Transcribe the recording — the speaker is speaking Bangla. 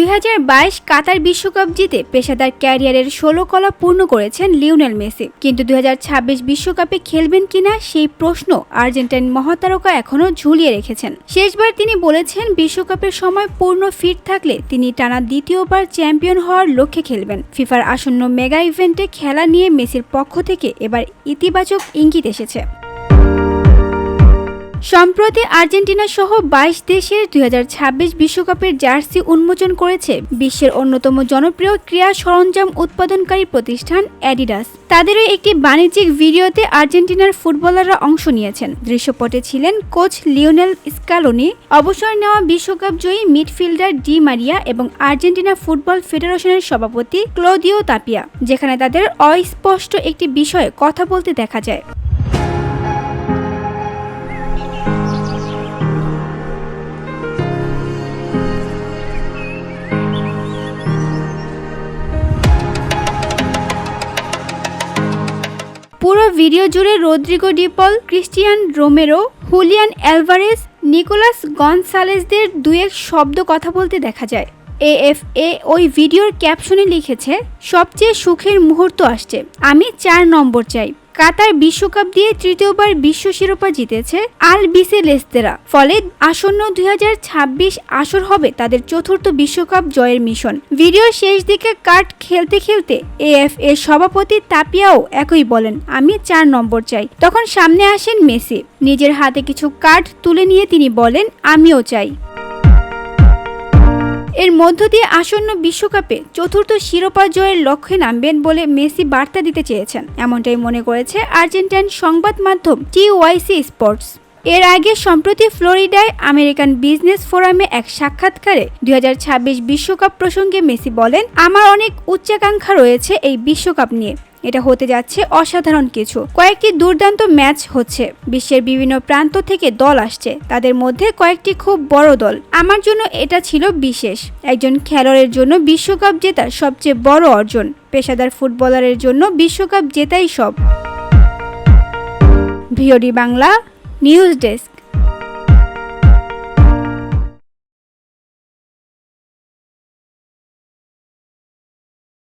দুই হাজার বাইশ কাতার বিশ্বকাপ জিতে পেশাদার ক্যারিয়ারের ষোলো কলা পূর্ণ করেছেন লিওনেল মেসি। কিন্তু দুই বিশ্বকাপে খেলবেন কিনা সেই প্রশ্ন আর্জেন্টাইন মহাতারকা এখনও ঝুলিয়ে রেখেছেন। শেষবার তিনি বলেছেন, বিশ্বকাপের সময় পূর্ণ ফিট থাকলে তিনি টানা দ্বিতীয়বার চ্যাম্পিয়ন হওয়ার লক্ষ্যে খেলবেন। ফিফার আসন্ন মেগা ইভেন্টে খেলা নিয়ে মেসির পক্ষ থেকে এবার ইতিবাচক ইঙ্গিত এসেছে। সম্প্রতি আর্জেন্টিনা সহ বাইশ দেশের দুই বিশ্বকাপের জার্সি উন্মোচন করেছে বিশ্বের অন্যতম জনপ্রিয় ক্রীড়া সরঞ্জাম উৎপাদনকারী প্রতিষ্ঠান অ্যাডিডাস। তাদেরও একটি বাণিজ্যিক ভিডিওতে আর্জেন্টিনার ফুটবলাররা অংশ নিয়েছেন। দৃশ্যপটে ছিলেন কোচ লিওনেল স্কালোনি। অবসর নেওয়া বিশ্বকাপ জয়ী মিডফিল্ডার ডি মারিয়া এবং আর্জেন্টিনা ফুটবল ফেডারেশনের সভাপতি ক্লোদিও তাপিয়া, যেখানে তাদের অস্পষ্ট একটি বিষয়ে কথা বলতে দেখা যায়। পুরো ভিডিও জুড়ে Rodrigo De Paul Cristian Romero, Julian Alvarez, Nicolas গনসালেসদের দু এক শব্দ কথা বলতে দেখা যায়। এএফএ ওই ভিডিওর ক্যাপশনে লিখেছে, সবচেয়ে সুখের মুহূর্ত আসছে। আমি চার নম্বর চাই। কাতার বিশ্বকাপ দিয়ে তৃতীয়বার বিশ্ব শিরোপা জিতেছে আল বিসে লেস্তেরা। ফলে আসন্ন দুই আসর হবে তাদের চতুর্থ বিশ্বকাপ জয়ের মিশন। ভিডিও শেষ দিকে কার্ড খেলতে খেলতে এএফ এর সভাপতি তাপিয়াও একই বলেন, আমি চার নম্বর চাই। তখন সামনে আসেন মেসি। নিজের হাতে কিছু কার্ড তুলে নিয়ে তিনি বলেন, আমিও চাই। এর মধ্য দিয়ে আসন্ন বিশ্বকাপে চতুর্থ শিরোপা জয়ের লক্ষ্যে নামবেন বলে মেসি বার্তা দিতে চেয়েছেন। এমনটাই মনে করেছে আর্জেন্টাইন সংবাদ মাধ্যম টিওয়াইসি স্পোর্টস। এর আগে সম্প্রতি ফ্লোরিডায় আমেরিকান বিজনেস ফোরামে এক সাক্ষাৎকারে দুই বিশ্বকাপ প্রসঙ্গে মেসি বলেন, আমার অনেক উচ্চাকাঙ্ক্ষা রয়েছে এই বিশ্বকাপ নিয়ে। এটা হতে যাচ্ছে অসাধারণ কিছু। কয়েকটি দুর্দান্ত ম্যাচ হচ্ছে। বিশ্বের বিভিন্ন প্রান্ত থেকে দল আসছে। তাদের মধ্যে কয়েকটি খুব বড় দল। আমার জন্য এটা ছিল বিশেষ। একজন খেলোয়াড়ের জন্য বিশ্বকাপ জেতা সবচেয়ে বড় অর্জন। পেশাদার ফুটবলারের জন্য বিশ্বকাপ জেতাই সব। VOD Bangla, news desk.